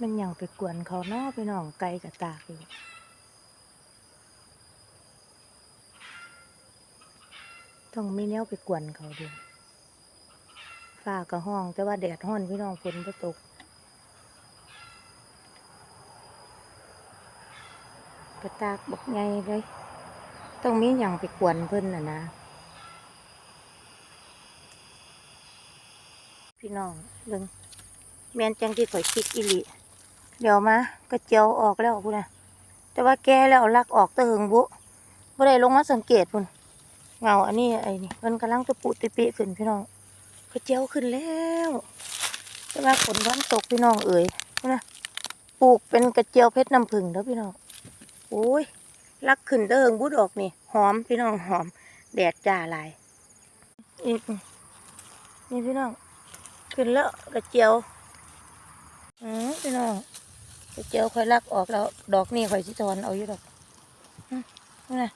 มันยังไปกวนเขานาะพี่น้องไกลกับตากอยู่ต้องมีแนวไปกวนเขาเดียวฟ้าก็ห้อง แต่ว่าแดดห้อนพี่น้องฝนบ่ตกกระตากบักไงเลย ต้องมีหยังไปกวนเพิ่นน่ะนะพี่น้องเบิ่งแมนจังที่ข่อยคิดอีหลี เดี๋ยวมากระเจียวออกแล้วพุ่นนะแต่ว่าแกแล้วลักออกตะหึงบุบ่ได้ลงมาสังเกตพุ่นเงาอันนี้ไอ้นี่เพิ่นกำลังตะปุติปิขึ้นพี่น้องกระเจียวขึ้นแล้วแต่ว่าฝนวันตกพี่น้องเอ๋ยพุ่นนะปลูกเป็นกระเจียวเพชรน้ำผึ้งเด้อพี่น้องโอ้ยลักขึ้นเตะหึงบุดออกนี่หอมพี่น้องหอม แดดจ้าลายอีกนี่พี่น้องขึ้นแล้วกระเจียวอืมพี่น้อง เจียวค่อยลักออกแล้ว ดอกนี่ค่อยสิถอนเอาอยู่ดอกนี่นะ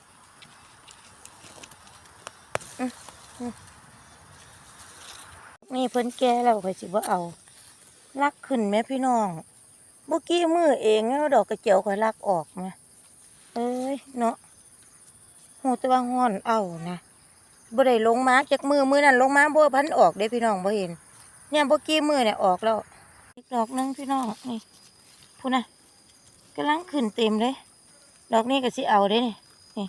นี่เพิ่นแก่แล้วค่อยสิบ่เอา ลักขึ้นแม่พี่น้องเมื่อกี้มือเองแล้วดอกกระเจียวค่อยลักออกไงเอ้ยเนาะหูต่ว่าห้อนเอานะบ่ได้ลงมาจากมือมือนั่นลงมาบ่พันออกเด้พี่น้องบ่เห็น เนี่ยเมื่อกี้มือเนี่ยออกแล้วอีกดอกนึงพี่น้องนี่ พูดนะกำลังขึ้นเต็มเลย ดอกนี้ก็สิเอาเด้นี่นี่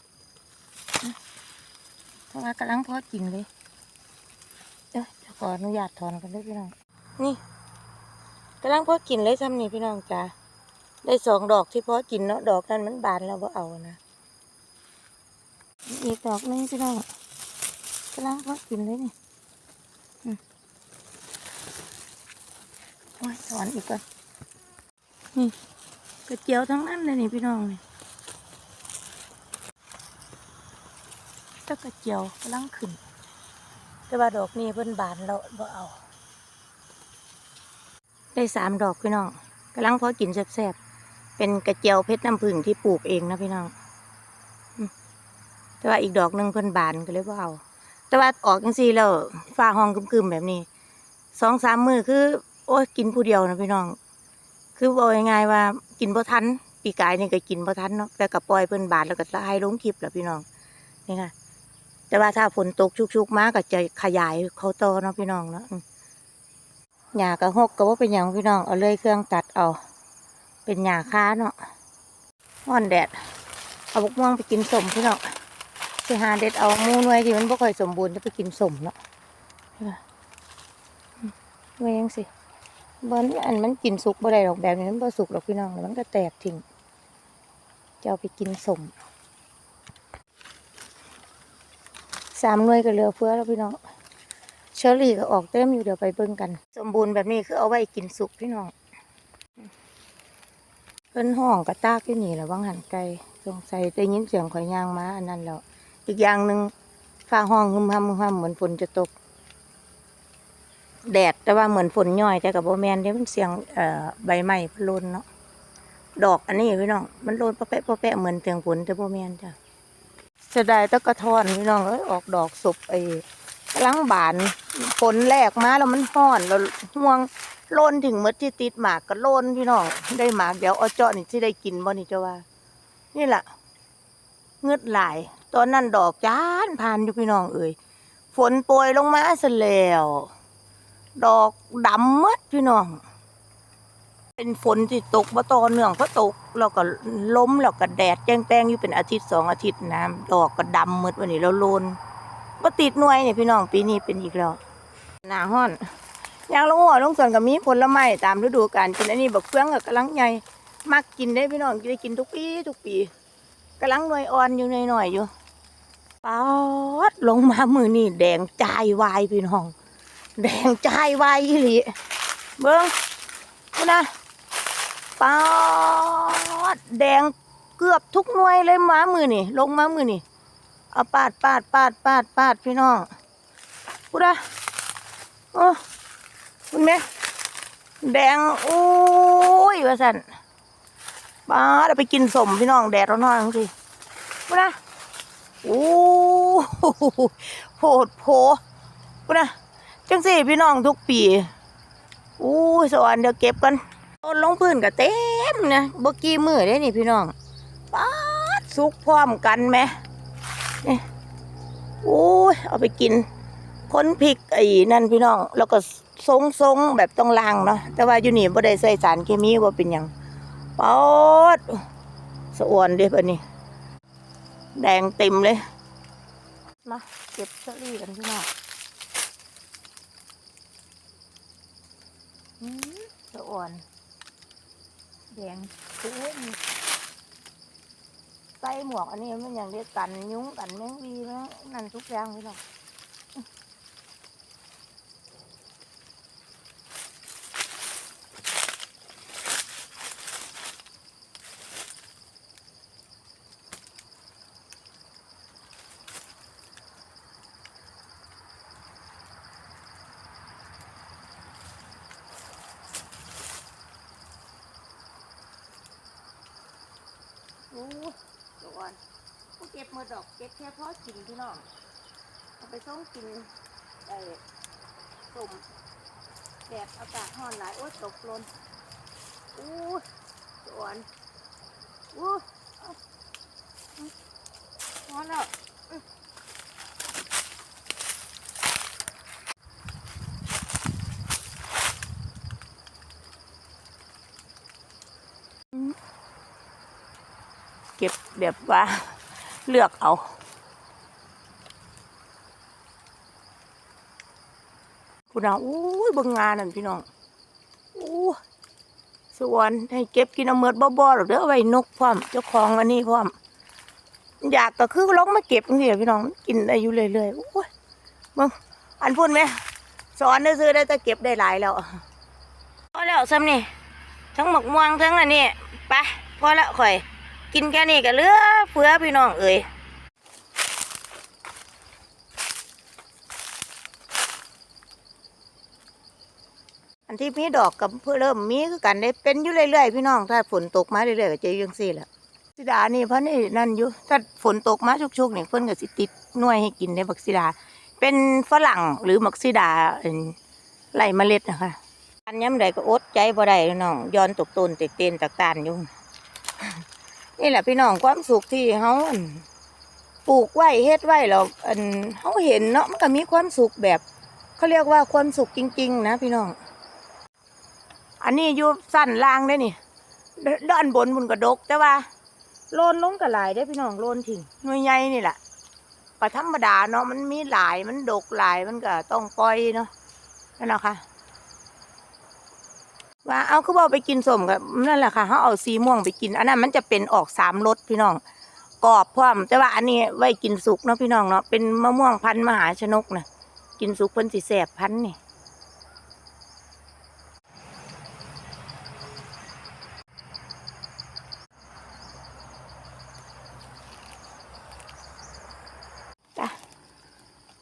เพราะว่ากำลังพอจริงเลยเดี๋ยวจะขออนุญาตถอนกันด้วยพี่น้อง นี่กำลังพอกินเลยซ้ำนี่พี่น้องจ้าได้สองดอกที่พอกินเนาะดอกนั้นมันบานแล้วบ่เอานะอีกดอกหนึงพี่น้องกำลังพอกินเลยนี่โอ้ยถอนอีกก่อน นี่กระเจียวทั้งนั้นเลยนี่พี่น้องนี่ตะกระเจียวกำลังขึ้น แต่ว่าดอกนี้เพิ่นบานแล้วบ่เอา ได้สามดอกพี่น้องกำลังพอกินแซ่บๆเป็นกระเจียวเพชรน้ำผึ้งที่ปลูกเองนะพี่น้องแต่ว่าอีกดอกหนึ่งเพิ่นบานก็เลยบ่เอา แต่ว่าออกจังซี่แล้วฟ้าห้องกึมๆแบบนี้สองสามมือคือ โอ้ยกินผู้เดียวนะพี่น้อง คือบอกง่ายๆว่า กินบ่ทัน ปีกายนี่ก็กินบ่ทันเนาะแต่กับปล่อยเพิ่นบาดแล้วก็ให้ลงคลิปแหละพี่น้องนี่ค่ะแต่ว่าถ้าฝนตกชุกๆมากก็จะขยายเขาโตเนาะพี่น้องเนาะหญ้ากระหกก็ว่าเป็นหยังพี่น้องเอาเลยเครื่องตัดเอาเป็นหญ้าค้าเนาะห้อนแดดเอาบกม่วงไปกินสมพี่น้องสิหาเด็ดเอามูน่วยที่มันบ่ค่อยสมบูรณ์จะไปกินสมเนาะนี่ค่ะเวยงสิ บอนอันมันกินสุกบ่ได้หรอกแบบนี้มันบ่สุกหรอกพี่น้องแล้วมันก็แตกทิ้งจะเอาไปกินสมสามหน่วยก็เหลือเฟือแล้วพี่น้องเชอรี่ก็ออกเต็มอยู่เดี๋ยวไปเบิ่งกัน สมบูรณ์แบบนี้คือเอาไว้กินสุกพี่น้องเพิ่นห้องกระตากอยู่นี่และว่างหันไกลสงสัยได้ยินเสียงข่อยยางมาอันนั้นแล้วอีกอย่างหนึ่งฟ้าห้องหึมหำหึมหำเหมือนฝนจะตก แดดแต่ว่าเหมือนฝนย่อยแต่กับโบแมนเดี๋ยวมันเสียงใบไม้มันโลนเนาะดอกอันนี้พี่น้องมันโลนปะแปะปะแปะเหมือนเสียงฝนแต่โบแมนจ้ะเสียดายตะกระทอนพี่น้องเอ้ยออกดอกสุบไอ้กำลังบานฝนแรกมาแล้วมันห้อนแล้วห่วงโลนถึงเมื่อที่ติดหมากก็โลนพี่น้องได้หมากเดี๋ยวเอาเจาะนี่ที่ได้กินบ่นี่จ้าว่า นี่แหละเงือดหลาย ตอนนั้นดอกจานผ่านอยู่พี่น้องเอ้ยฝนโปรยลงมาซะแล้ว ดอกดำมัดพี่น้อง เป็นฝนที่ตกมาต่อเนื่องเพราะตกแล้วก็ล้มแล้วก็แดดแจ้งแป้งอยู่เป็นอาทิตย์สองอาทิตย์น้ำดอกก็ดำหมดวันนี้แล้วโลนมาติดหน่วยเนี่ยพี่น้องปีนี้เป็นอีกแล้วหนาห้อนยางลงหัวลงส่วนกับมีผลไม้ตามฤดูกาลกินอันนี้บักเฟืองกับกำลังใหญ่มักกินได้พี่น้องได้กินทุกปีทุกปีกำลังหน่วยอ่อนอยู่หน่อยๆอยู่ป๊าดลงมามือนี่แดงจายวายพี่น้อง แดงใจวายอีหลีเบิ้งพูนะปาดแดงเกือบทุกหน่วยเลยมามือนี่ลงมามือนี่เอาปาดปาดปาดปาดปาดพี่น้องพูนะโอ้คุณแม่แดงโอ้ยว่าสันปาเอาไปกินสมพี่น้องแดดร้อนๆสิพูนะโอ้โหดโผพูนะ จังสิพี่น้องทุกปีอู้สวรรค์เดี๋ยวเก็บกันต้นลงพื้นก็เต็มนะบกี่มือเด้นี่พี่น้องป๊าดสุกพร้อมกันไหมนี่โอ้เอาไปกินค้นพริกไอ้นั่นพี่น้อง แล้วก็ทรงทรงแบบต้องล้างเนาะแต่ว่าอยู่นี่บ่ได้ใส่สารเคมีว่าเป็นยังป๊อดสะอวนเด้ปะนี่แดงเต็มเลยมาเก็บสลี่กันพี่น้องอืม สะอ่อน แดงเต้นใส่หมวกอันนี้มันอย่างเดียวกัน ยุ้งกันแมงวีนะนั่นทุกอย่างพี่น้องโอ้ย สะอ่อนก็เก็บมาดอกเก็บแค่พอกินพี่น้องเอาไปส่งกินไอ้สมแดดอากาศร้อนหลายโอ้ยตกหลนโอ้ยสะอ่อนโอ้ยเอาเอาพอแล้ว แบบว่าเลือกเอาพี่น้องอู้ยบิ่งงานนั่นพี่น้องอู้สวนให้เก็บกินเอาเมิดบ่ๆหรอกเด้อเอาไว้นกพร้อมเจ้าของอันนี้พร้อมอยากก็คือลองมาเก็บนี่แหละพี่น้องกินได้อยู่เรื่อยๆโอ้ยเบิ่งอันพูดไหมสอนซื้อได้แต่เก็บได้หลายแล้วพอแล้วซ้ำนี่ทั้งหมกม่วงทั้งอันนี้ไปพอแล้วข่อย กินแค่นี้ก็เหลือเฟือพี่น้องเอ่ยอันที่มีดอกกับเพื่อเริ่มมีคือกันได้เป็นอยู่เรื่อยๆพี่น้อง ถ้าฝนตกมาเรื่อยๆก็จะยังซี่แหละสิดานี่เพราะนี่นั่นอยู่ถ้าฝนตกมาชุกๆเนี่ยเพิ่นก็สิติดน่วยให้กินในบักซิดา เป็นฝรั่งหรือบักซิดาไล่เมล็ดนะคะอันย้ำใดก็อดใจบ่ได้น้องย้อนตกตนเตกเต้นตากตานอยู่ นี่แหละพี่น้องความสุขที่เขาปลูกไว้เฮ็ดไว้เราอันเขาเห็นเนาะมันก็มีความสุขแบบเขาเรียกว่าความสุขจริง ๆ นะพี่น้อง อันนี้อยู่สั้นล่างได้นี่ด้านบนมันก็ดกแต่ว่าโลนลงก็หลายได้พี่น้องโลนทิ้งหน่วยใหญ่นี่แหละก็ธรรมดาเนาะมันมีหลายมันดกหลายมันก็ต้องปล่อยเนาะนั่นแหละค่ะ ว่าเอาคือบอกไปกินสมกับนั่นแหละค่ะเขาเอาสีม่วงไปกิน อันนั้นมันจะเป็นออกสามรสพี่น้องกรอบพร้อมแต่ว่าอันนี้ไว้กินสุกเนาะพี่น้องเนาะเป็นมะม่วงพันธุ์มหาชนกนะกินสุกเพิ่นสิแสบพันธุ์นี่จ้ะ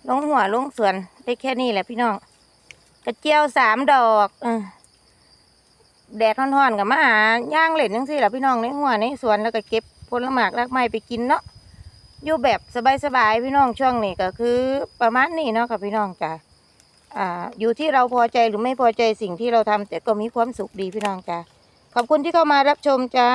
ลงหัวลงสวนได้แค่นี้แหละพี่น้องกระเจียวสามดอกอ แดดร้อนๆกับมาหาย่างเล่นจังซี่แหละพี่น้องในหัวในสวนแล้วก็เก็บผลหมากรากไม้ไปกินเนาะอยู่แบบสบายๆพี่น้องช่วงนี้ก็คือประมาณนี้เนาะค่ะพี่น้องจ้ะอ่าอยู่ที่เราพอใจหรือไม่พอใจสิ่งที่เราทำแต่ก็มีความสุขดีพี่น้องจ้ะขอบคุณที่เข้ามารับชมจ้า